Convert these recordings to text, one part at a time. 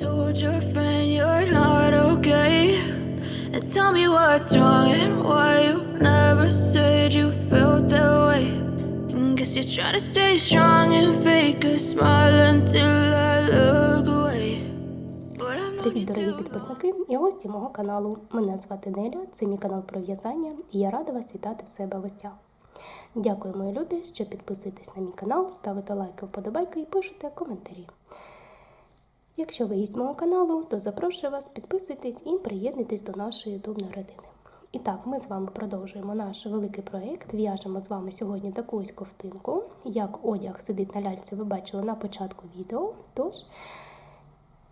told your friend you're not okay? And tell me what's wrong and why you never said you felt that way. And guess you're trying to stay strong and fake a smile until I look away. But I've known you Привіт, дорогі too підписники і гості мого каналу. Мене звати Неля, це мій канал про в'язання, і я рада вас вітати в себе в гостях. Дякую, мої любі, що підписуєтесь на мій канал, ставите лайки, вподобайки і пишете коментарі. Якщо ви гість мого каналу, то запрошую вас, підписуйтесь і приєднуйтесь до нашої ютубної родини. І так, ми з вами продовжуємо наш великий проєкт. В'яжемо з вами сьогодні таку ось ковтинку. Як одяг сидить на ляльці, ви бачили на початку відео. Тож,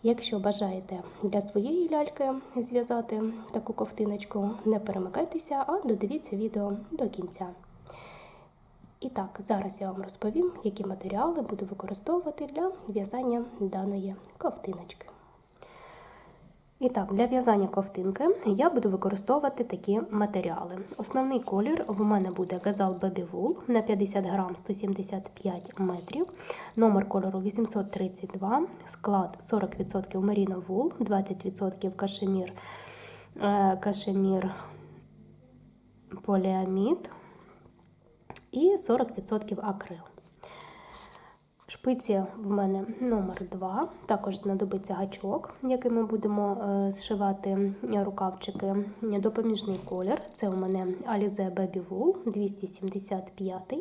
Якщо бажаєте для своєї ляльки зв'язати таку ковтиночку, не перемикайтеся, а додивіться відео до кінця. І так, зараз я вам розповім, які матеріали буду використовувати для в'язання даної ковтиночки. І так, для в'язання ковтинки я буду використовувати такі матеріали. Основний колір в мене буде Gazal Baby Wool на 50 грам 175 метрів. Номер кольору 832, склад 40% Merino Wool, 20% кашемір, е, кашемір поліамід і 40% акрил. Шпиці в мене номер 2 Також знадобиться гачок, яким ми будемо е, зшивати рукавчики. Допоміжний колір. Це у мене Alize Baby Wool 275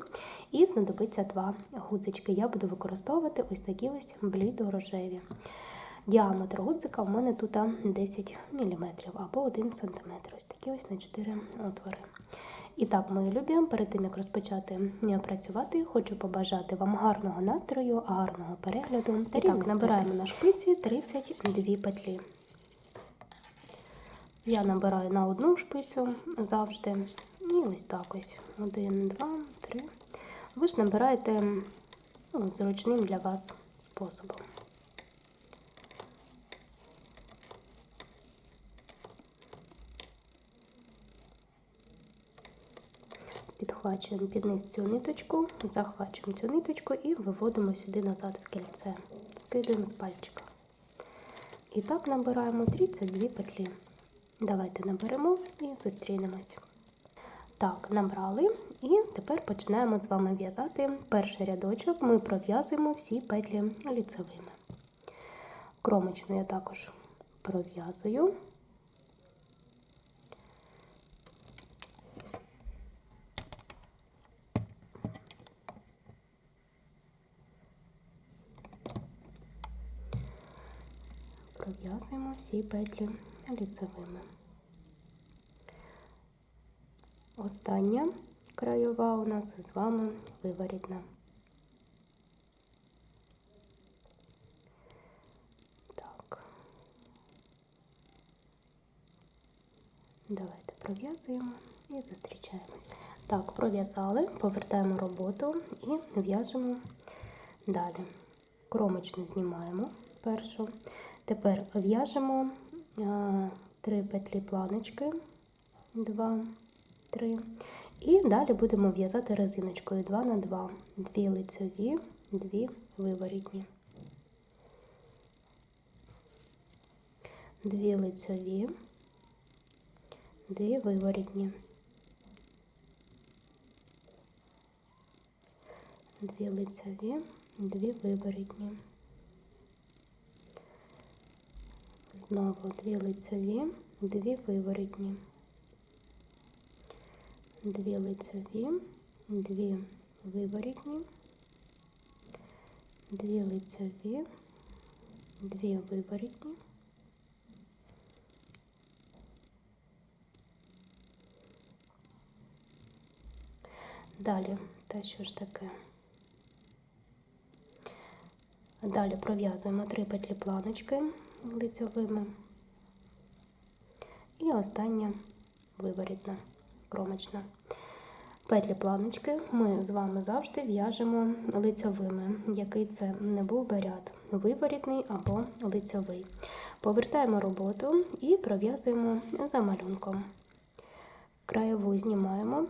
І знадобиться два гудзички. Я буду використовувати ось такі ось блідо-рожеві. Діаметр гудзика у мене тут 10 мм або 1 см. Ось такі ось на 4 отвори. І так, мої любі, перед тим як розпочати працювати, хочу побажати вам гарного настрою, гарного перегляду. І так, набираємо на шпиці 32 петлі. Я набираю на одну шпицю завжди. І ось так ось. Один, два, три. Ви ж набираєте ну, зручним для вас способом. Підхвачуємо під низ цю ниточку, захвачуємо цю ниточку і виводимо сюди назад в кільце. Скидуємо з пальчика. І так набираємо 32 петлі. Давайте наберемо і зустрінемось. Так, набрали, і тепер починаємо з вами в'язати перший рядочок. Ми пров'язуємо всі петлі ліцевими. Кромочну я також пров'язую. Пров'язуємо всі петлі ліцевими. Остання краєва у нас з вами виворітна. Так. Давайте пров'язуємо і зустрічаємося. Так, пров'язали, повертаємо роботу і в'яжемо далі. Кромочну знімаємо першу. Тепер в'яжемо три петлі планочки, 2, 3. І далі будемо в'язати резиночкою 2 на 2, дві лицеві, дві виворітні. Дві лицеві, дві виворітні. Дві лицеві, дві виворітні. Знову дві лицеві, дві виворітні, дві лицеві, дві виворітні, дві лицеві, дві виворітні, Далі, те що ж таке? Далі пров'язуємо три петлі планочки лицьовими. І остання виворітна, кромочна. Петлі планочки ми з вами завжди в'яжемо лицьовими, який це не був би ряд, виворітний або лицьовий. Повертаємо роботу і пров'язуємо за малюнком. Краєву знімаємо,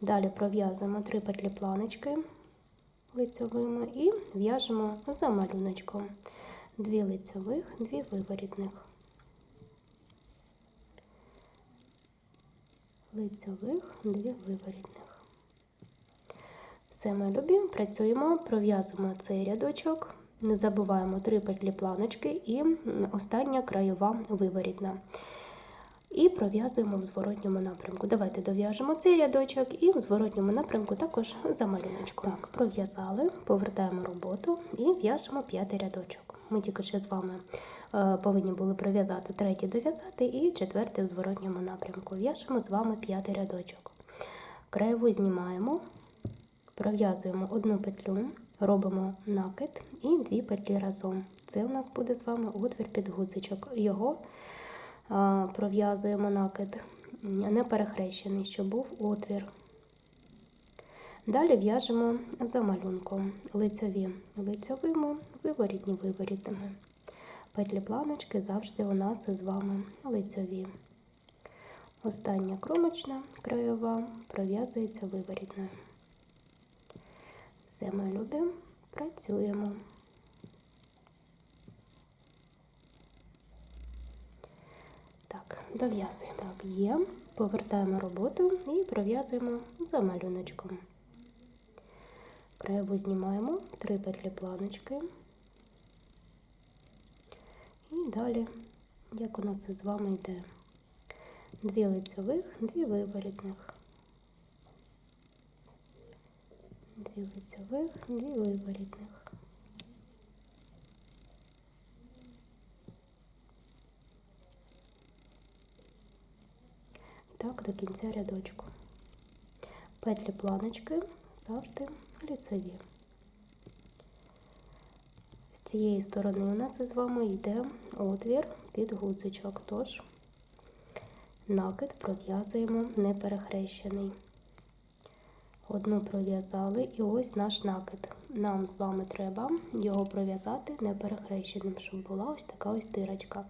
далі пров'язуємо три петлі планочки лицьовими і в'яжемо за малюночком. Дві лицьових, дві виворітних. Лицьових, дві виворітних. Все ми любі, працюємо, пров'язуємо цей рядочок, не забуваємо три петлі планочки і остання краєва виворітна. І пров'язуємо в зворотньому напрямку. Давайте дов'яжемо цей рядочок і в зворотньому напрямку також за малюночком. Так, пров'язали, повертаємо роботу і в'яжемо п'ятий рядочок. Ми тільки що з вами е, повинні були пров'язати третій дов'язати і четвертий в зворотньому напрямку. В'яжемо з вами п'ятий рядочок. Краєву знімаємо, пров'язуємо одну петлю, робимо накид і дві петлі разом. Це у нас буде з вами отвір під гудзичок. Його пров'язуємо накид, не перехрещений, щоб був отвір. Далі в'яжемо за малюнком лицьові лицьовими, виворітні виворітними. Петлі планочки завжди у нас з вами лицьові. Остання кромочна краєва пров'язується виворітною. Все ми любимо, працюємо. Так, дов'язуємо. Так, є. Повертаємо роботу і пров'язуємо за малюночком. Краєву знімаємо, три петлі планочки. І далі, як у нас з вами йде, дві лицьових, дві виворітних. Дві лицьових, дві виворітних. Так, до кінця рядочку. Петлі планочки завжди лицеві. З цієї сторони у нас із вами йде отвір під гудзичок, тож накид пров'язуємо не перехрещений. Одну пров'язали і ось наш накид. Нам з вами треба його пров'язати не перехрещеним, щоб була ось така ось дирочка.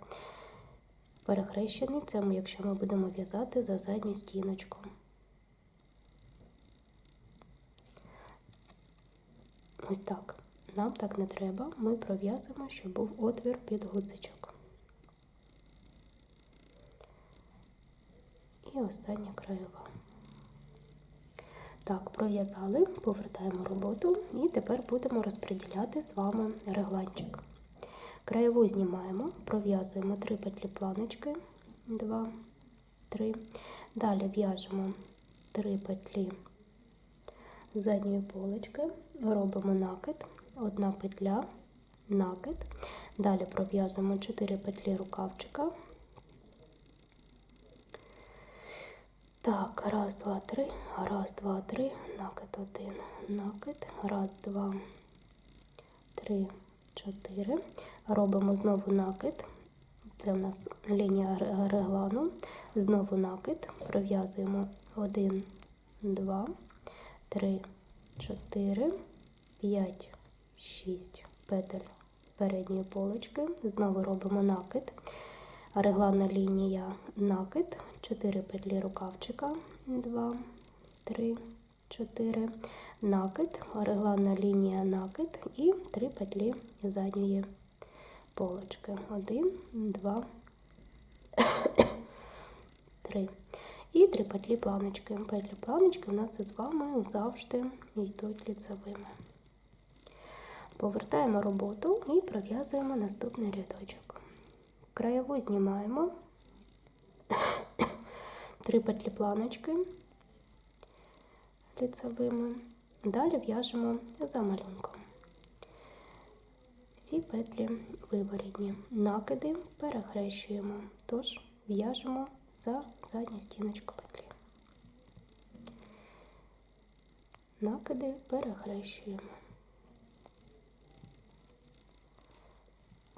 Перехрещений це якщо ми будемо в'язати за задню стіночку. Ось так. Нам так не треба. Ми пров'язуємо, щоб був отвір під гудзичок. І остання краєва. Так, пров'язали, повертаємо роботу і тепер будемо розподіляти з вами регланчик. Краєву знімаємо, пров'язуємо 3 петлі планочки, 2, 3. Далі в'яжемо 3 петлі задньої полочки, робимо накид, одна петля, накид. Далі пров'язуємо 4 петлі рукавчика. Так, раз, два, три, раз, два, три, накид один, накид, раз, два, три, чотири. Робимо знову накид. Це у нас лінія реглану. Знову накид. Пров'язуємо 1, 2, 3, 4, 5, 6 петель передньої полочки. Знову робимо накид. Регланна лінія накид, 4 петлі рукавчика, 2, 3, 4, накид, регланна лінія накид і 3 петлі задньої полочки. 1, 2, 3. І 3 петлі планочки. Петлі планочки у нас із вами завжди йдуть ліцевими. Повертаємо роботу і пров'язуємо наступний рядочок. Краєву знімаємо, три петлі планочки ліцевими. Далі в'яжемо за малюнком. Всі петлі виворітні. Накиди перехрещуємо, тож в'яжемо за задню стіночку петлі. Накиди перехрещуємо.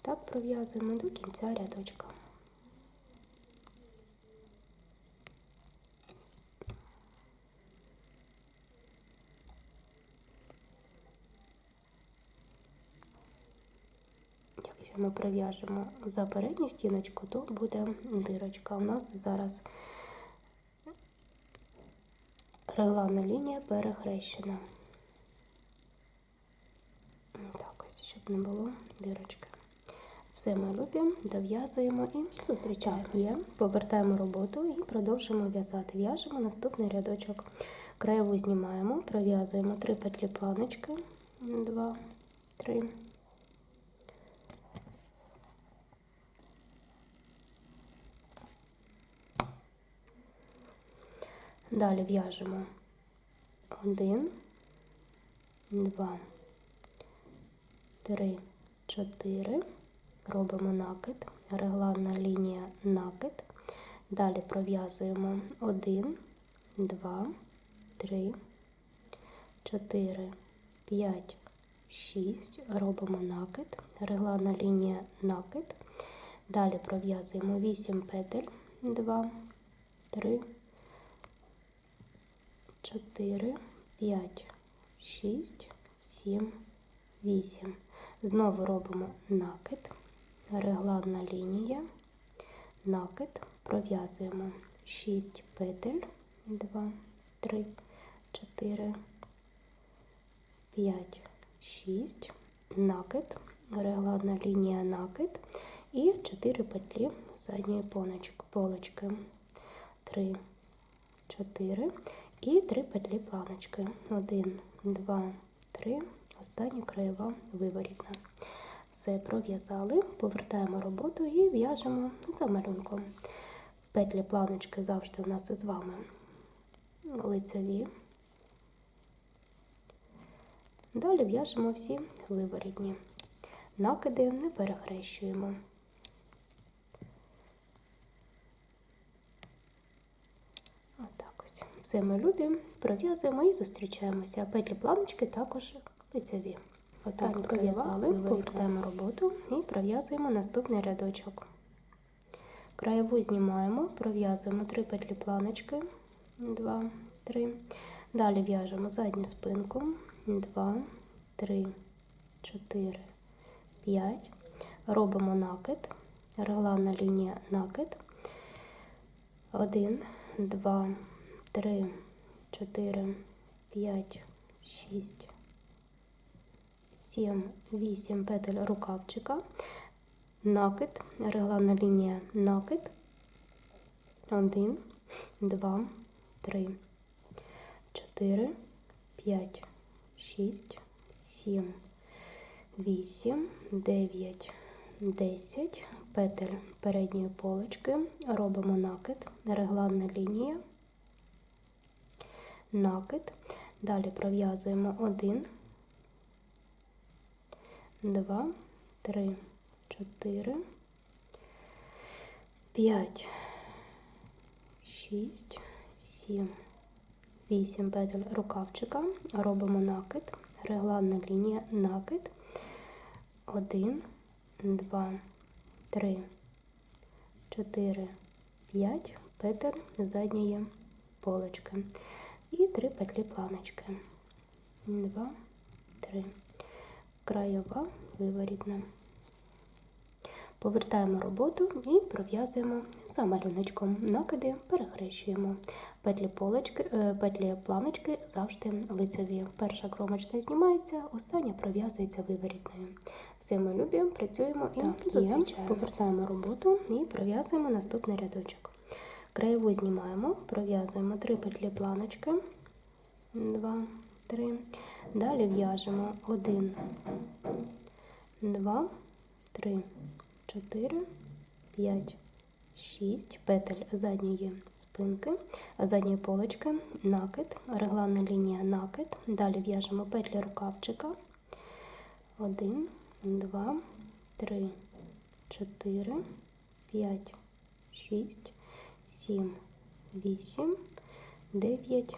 Так пров'язуємо до кінця рядочка. Якщо ми пров'яжемо за передню стіночку, то буде дирочка. У нас зараз регланна лінія перехрещена. Так, ось, щоб не було дирочки. Все ми любимо, дов'язуємо і зустрічаємося. Повертаємо роботу і продовжуємо в'язати. В'яжемо наступний рядочок. Краєву знімаємо, пров'язуємо три петлі планочки. Два, три. Далі в'яжемо один, два, три, чотири. Робимо накид, регланна лінія накид. Далі пров'язуємо один, два, три, чотири, п'ять, шість. Робимо накид, регланна лінія накид. Далі пров'язуємо 8 петель, 2, 3, 4, 5, 6, 7, 8. Знову робимо накид, регланна лінія, накид, пров'язуємо. 6 петель, 2, 3, 4, 5, 6, накид, регланна лінія накид. І 4 петлі задньої полочки. 3, 4 і 3 петлі планочки. 1, 2, 3, остання краєва виворітна. Все пров'язали, повертаємо роботу і в'яжемо за малюнком. Петлі планочки завжди у нас із вами лицеві. Далі в'яжемо всі виворітні. Накиди не перехрещуємо. Отак ось. Все ми любимо, пров'язуємо і зустрічаємося. Петлі планочки також лицеві. Останню пров'язали, повертаємо роботу і пров'язуємо наступний рядочок. Краєву знімаємо, пров'язуємо 3 петлі планочки, 2, 3. Далі в'яжемо задню спинку, 2, 3, 4, 5. Робимо накид, регланна лінія накид. 1, 2, 3, 4, 5, 6, 7, 8 петель рукавчика, накид, регланна лінія. Накид, 1, 2, 3, 4, 5, 6, 7, 8, 9, 10 петель передньої полочки, робимо накид, регланна лінія, накид, далі пров'язуємо 1, 2, 3, 4, 5, 6, 7, 8 петель рукавчика, робимо накид, регланна лінія, накид, 1, 2, 3, 4, 5 петель задньої полочки і 3 петлі планочки. 2, 3 краєва виворітна. Повертаємо роботу і пров'язуємо за малюночком. Накиди перехрещуємо. Петлі полочки, е, петлі планочки завжди лицеві. Перша кромочна знімається, остання пров'язується виворітною. Все ми любимо, працюємо і зустрічаємося. Повертаємо роботу і пров'язуємо наступний рядочок. Краєву знімаємо, пров'язуємо 3 петлі планочки. 2, 3. Далі в'яжемо 1, 2, 3, 4, 5, 6 петель задньої спинки, задньої полочки, накид, регланна лінія накид. Далі в'яжемо петлі рукавчика. 1, 2, 3, 4, 5, 6, 7, 8, 9,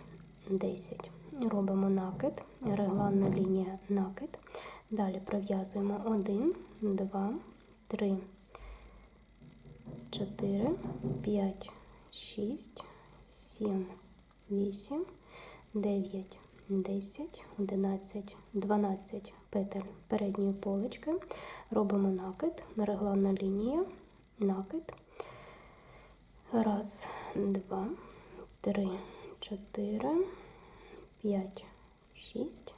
10. Робимо накид, регланна лінія накид. Далі пров'язуємо 1, 2, 3, 4, 5, 6, 7, 8, 9, 10, 11, 12 петель передньої полочки. Робимо накид, регланна лінія, накид. Раз, два, три, чотири, п'ять, шість,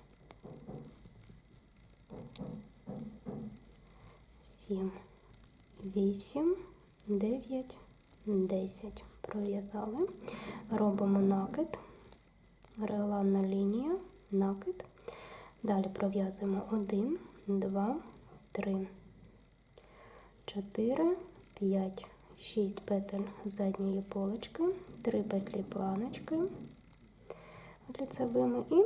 сім, 8, 9, 10. Пров'язали. Робимо накид, регланна лінія, накид. Далі пров'язуємо 1, 2, 3, 4, 5, 6 петель задньої полочки, 3 петлі планочки лицевими і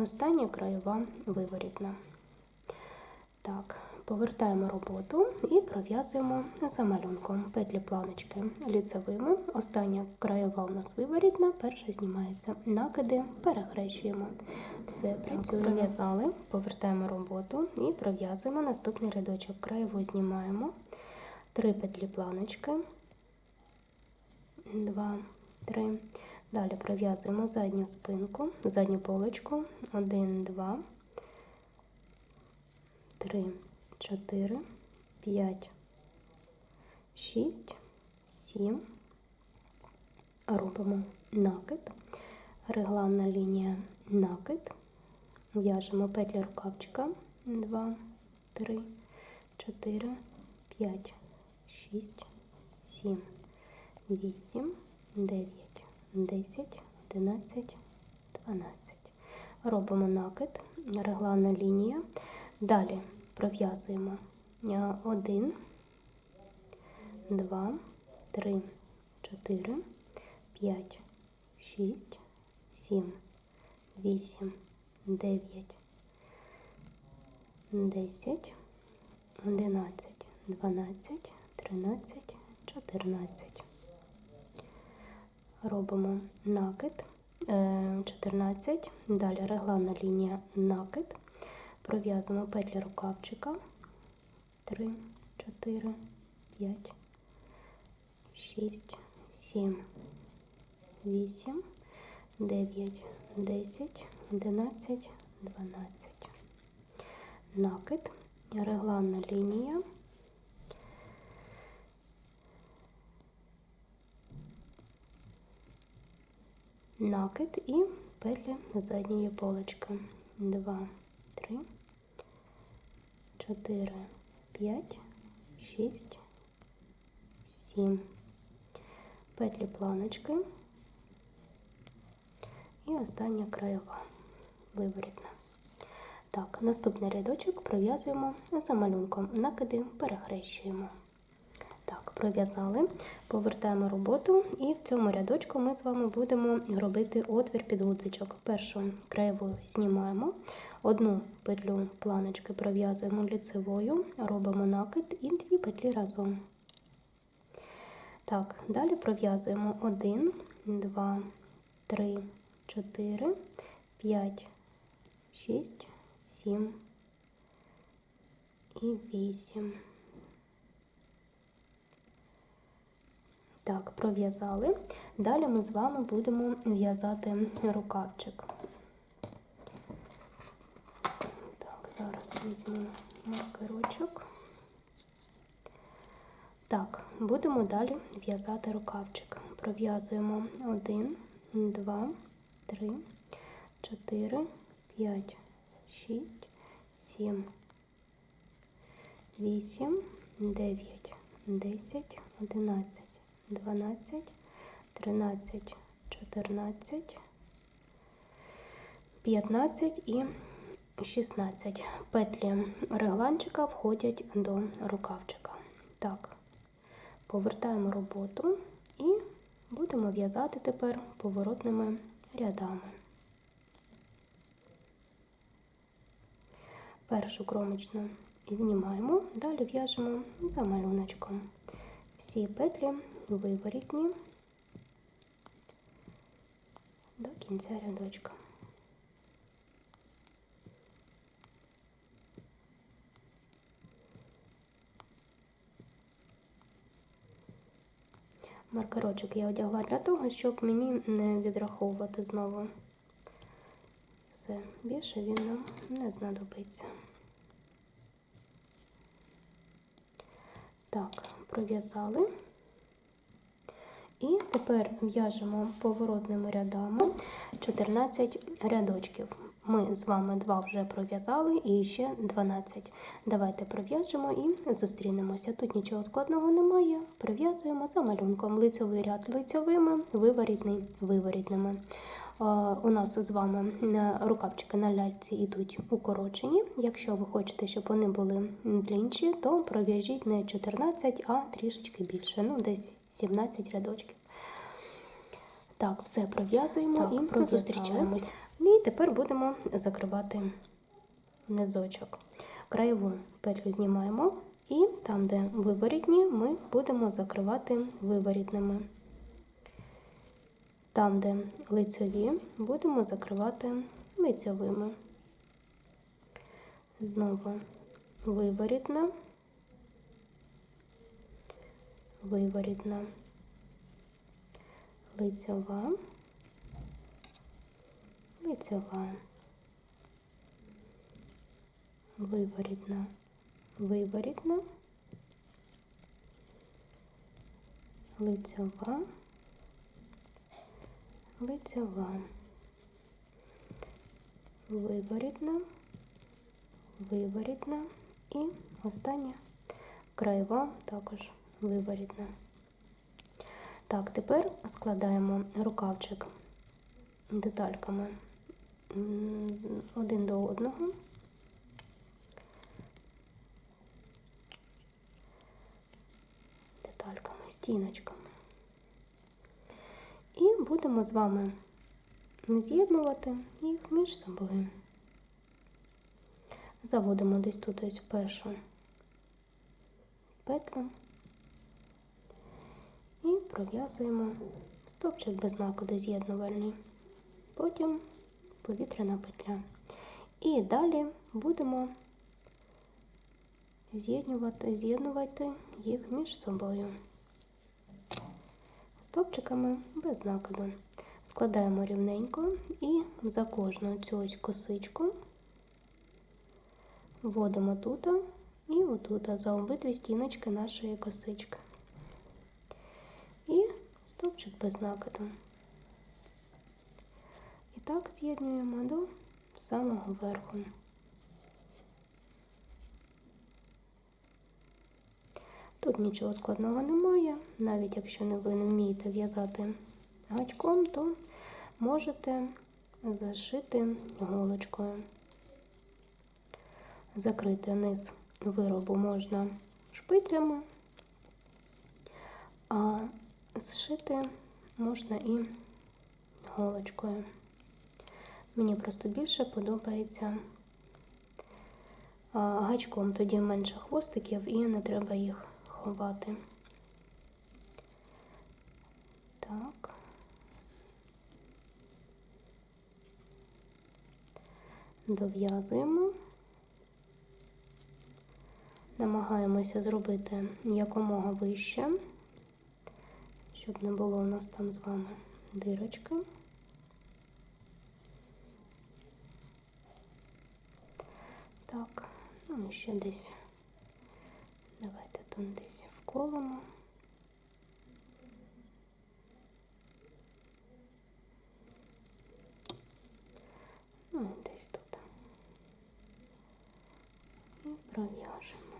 остання краєва виворітна. Так, повертаємо роботу і пров'язуємо за малюнком петлі планочки ліцевими. Остання краєва у нас виворітна, перша знімається. Накиди перехрещуємо. Все, працюємо. Пров'язали, повертаємо роботу і пров'язуємо наступний рядочок. Краєву знімаємо. Три петлі планочки. Два, три. Далі пров'язуємо задню спинку, задню полочку. Один, два. 3, 4, 5, 6, 7. Робимо накид, регланна лінія накид. В'яжемо петлі рукавчика 2, 3, 4, 5, 6, 7, 8, 9, 10, 11, 12. Робимо накид, регланна лінія. Далі пров'язуємо 1, 2, 3, 4, 5, 6, 7, 8, 9, 10, 11, 12, 13, 14. Робимо накид е, 14, далі регланна лінія накид. Пров'язуємо петлі рукавчика 3, 4, 5, 6, 7, 8, 9, 10, 11, 12. Накид, регланна лінія. Накид і петлі задньої полочки. 2, 3, 4, 5, 6, 7. Петлі планочки. І остання краєва виворітна. Так, наступний рядочок пров'язуємо за малюнком. Накиди перехрещуємо. Пров'язали, повертаємо роботу, і в цьому рядочку ми з вами будемо робити отвір під гудзичок. Першу краєву знімаємо, одну петлю планочки пров'язуємо ліцевою, робимо накид і дві петлі разом. Так, далі пров'язуємо 1, 2, 3, 4, 5, 6, 7 і 8. Так, пров'язали. Далі ми з вами будемо в'язати рукавчик. Так, зараз візьму маркерочок. Так, будемо далі в'язати рукавчик. Пров'язуємо 1, 2, 3, 4, 5, 6, 7, 8, 9, 10, 11. 12, 13, 14, 15 і 16. Петлі регланчика входять до рукавчика. Так, повертаємо роботу і будемо в'язати тепер поворотними рядами. Першу кромочну знімаємо, далі в'яжемо за малюночком. Всі петлі виворітні до кінця рядочка. Маркерочок я одягла для того, щоб мені не відраховувати знову. Все, більше він нам не знадобиться. Так, пров'язали. І тепер в'яжемо поворотними рядами 14 рядочків. Ми з вами два вже пров'язали і ще 12. Давайте пров'яжемо і зустрінемося. Тут нічого складного немає. Пров'язуємо за малюнком лицьовий ряд лицьовими, виворітний виворітними. У нас з вами рукавчики на ляльці йдуть укорочені. Якщо ви хочете, щоб вони були длінші, то пров'яжіть не 14, а трішечки більше, ну десь 17 рядочків. Так, все пров'язуємо і зустрічаємось. І тепер будемо закривати низочок. Краєву петлю знімаємо, і там, де виворітні, ми будемо закривати виворітними. Там, де лицьові, будемо закривати лицьовими. Знову виворітна, виворітна, лицьова, лицьова, виворітна, виворітна, лицьова, лицьова, виворітна, виворітна і остання краєва також виворітна. Так, тепер складаємо рукавчик детальками один до одного. Детальками, стіночками. Будемо з вами з'єднувати їх між собою. Заводимо десь тут ось першу петлю і пров'язуємо стовпчик без знаку доз'єднувальний, потім повітряна петля. І далі будемо з'єднувати їх між собою стовпчиками без накиду. Складаємо рівненько і за кожну цю ось косичку вводимо тут і отут за обидві стіночки нашої косички. І стовпчик без накиду. І так з'єднуємо до самого верху. Тут нічого складного немає, навіть якщо не ви не вмієте в'язати гачком, то можете зашити голочкою. Закрити низ виробу можна шпицями, а зшити можна і голочкою. Мені просто більше подобається гачком, тоді менше хвостиків і не треба їх ховати. Так. Дов'язуємо. Намагаємося зробити якомога вище, щоб не було у нас там з вами дирочки. Так, ну ще десь. Тут десь вколимо. Ну, десь тут. І пров'яжемо.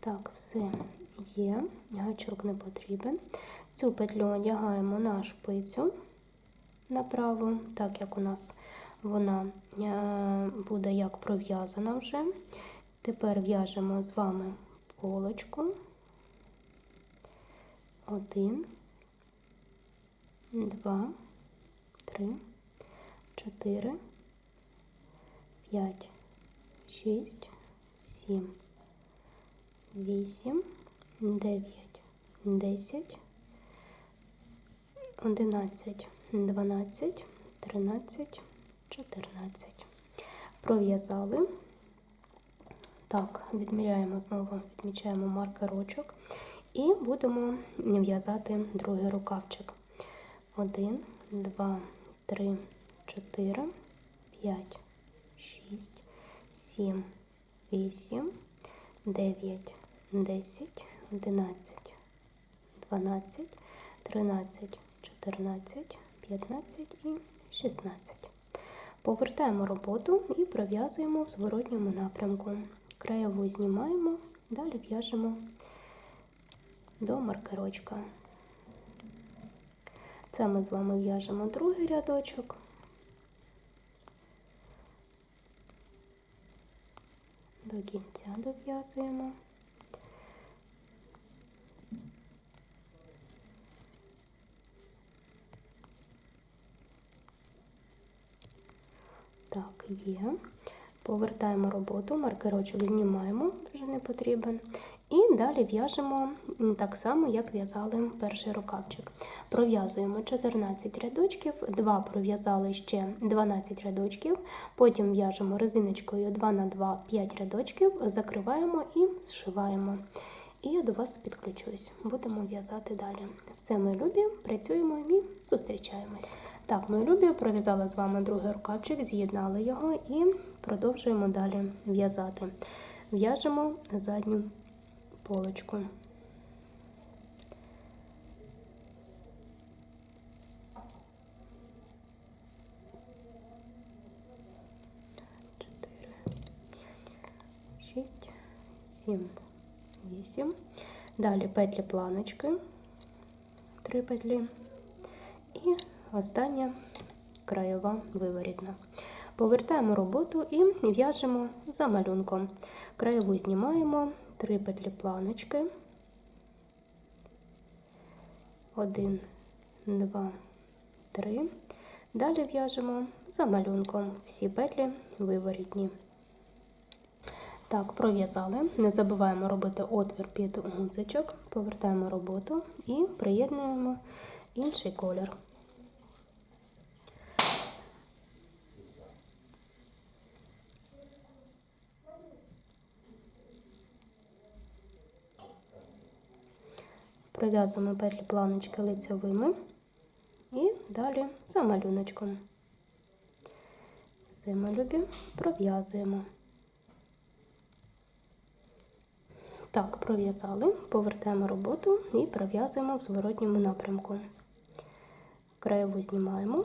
Так, все є, гачок не потрібен. Цю петлю одягаємо на шпицю направо, так як у нас вона е, буде як пров'язана вже. Тепер в'яжемо з вами полочку. Один, два, три, чотири, п'ять, шість, сім, вісім, дев'ять, десять, одинадцять, дванадцять, тринадцять, чотирнадцять. Пров'язали. Так, відміряємо знову, відмічаємо маркерочок і будемо в'язати другий рукавчик. Один, два, три, чотири, п'ять, шість, сім, вісім, дев'ять, десять, одинадцять, дванадцять, тринадцять, чотирнадцять, 15 і 16. Повертаємо роботу і пров'язуємо в зворотньому напрямку. Краєву знімаємо, далі в'яжемо до маркерочка. Це ми з вами в'яжемо другий рядочок. До кінця дов'язуємо. Так, є. Повертаємо роботу, маркерочок знімаємо, вже не потрібен. І далі в'яжемо так само, як в'язали перший рукавчик. Пров'язуємо 14 рядочків, 2 пров'язали ще 12 рядочків, потім в'яжемо резиночкою 2 на 2 5 рядочків, закриваємо і зшиваємо. І я до вас підключусь. Будемо в'язати далі. Все, мої любі, працюємо і зустрічаємось. Так, мої любі, пров'язала з вами другий рукавчик, з'єднали його і продовжуємо далі в'язати. В'яжемо задню полочку. Чотири, шість, сім, вісім. Далі петлі планочки, три петлі. І остання краєва виворітна. Повертаємо роботу і в'яжемо за малюнком. Краєву знімаємо, три петлі планочки. Один, два, три. Далі в'яжемо за малюнком всі петлі виворітні. Так, пров'язали. Не забуваємо робити отвір під гудзичок. Повертаємо роботу і приєднуємо інший колір. Пров'язуємо петлі планочки лицевими і далі за малюночком. Все ми пров'язуємо. Так, пров'язали, повертаємо роботу і пров'язуємо в зворотньому напрямку. Краєву знімаємо,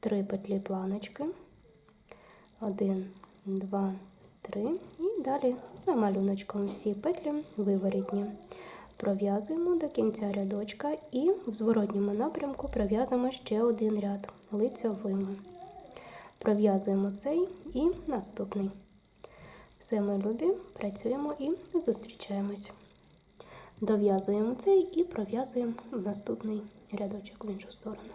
три петлі планочки, один, два, три, і далі за малюночком всі петлі виворітні. Пров'язуємо до кінця рядочка і в зворотньому напрямку пров'язуємо ще один ряд лицьовими. Пров'язуємо цей і наступний. Все, ми любі, працюємо і зустрічаємось. Дов'язуємо цей і пров'язуємо наступний рядочок в іншу сторону.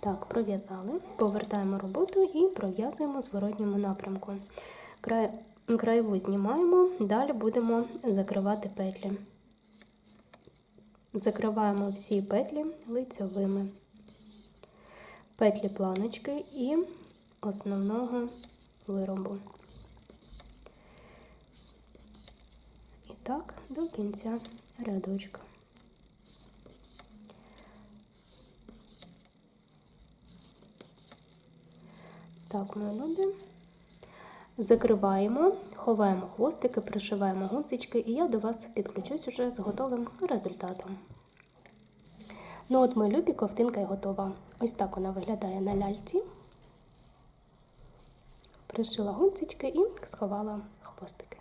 Так, пров'язали, повертаємо роботу і пров'язуємо в зворотньому напрямку. Край, краєву знімаємо, далі будемо закривати петлі. Закриваємо всі петлі лицьовими, петлі планочки і основного виробу. І так до кінця рядочка. Так, ми любимо. Закриваємо, ховаємо хвостики, пришиваємо гудзички, і я до вас підключусь уже з готовим результатом. Ну от ми любі, ковтинка і готова. Ось так вона виглядає на ляльці. Пришила гудзички і сховала хвостики.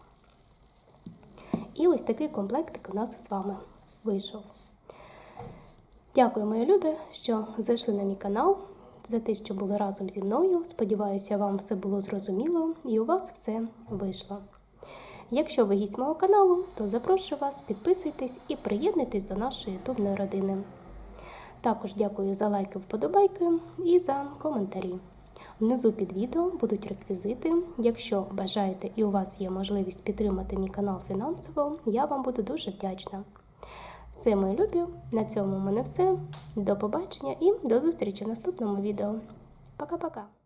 І ось такий комплектик у нас з вами вийшов. Дякую, мої любі, що зайшли на мій канал, за те, що були разом зі мною. Сподіваюся, вам все було зрозуміло і у вас все вийшло. Якщо ви гість мого каналу, то запрошую вас, підписуйтесь і приєднуйтесь до нашої ютубної родини. Також дякую за лайки, вподобайки і за коментарі. Внизу під відео будуть реквізити. Якщо бажаєте і у вас є можливість підтримати мій канал фінансово, я вам буду дуже вдячна. Все, мої любі, на цьому в мене все. До побачення і до зустрічі в наступному відео. Пока-пока!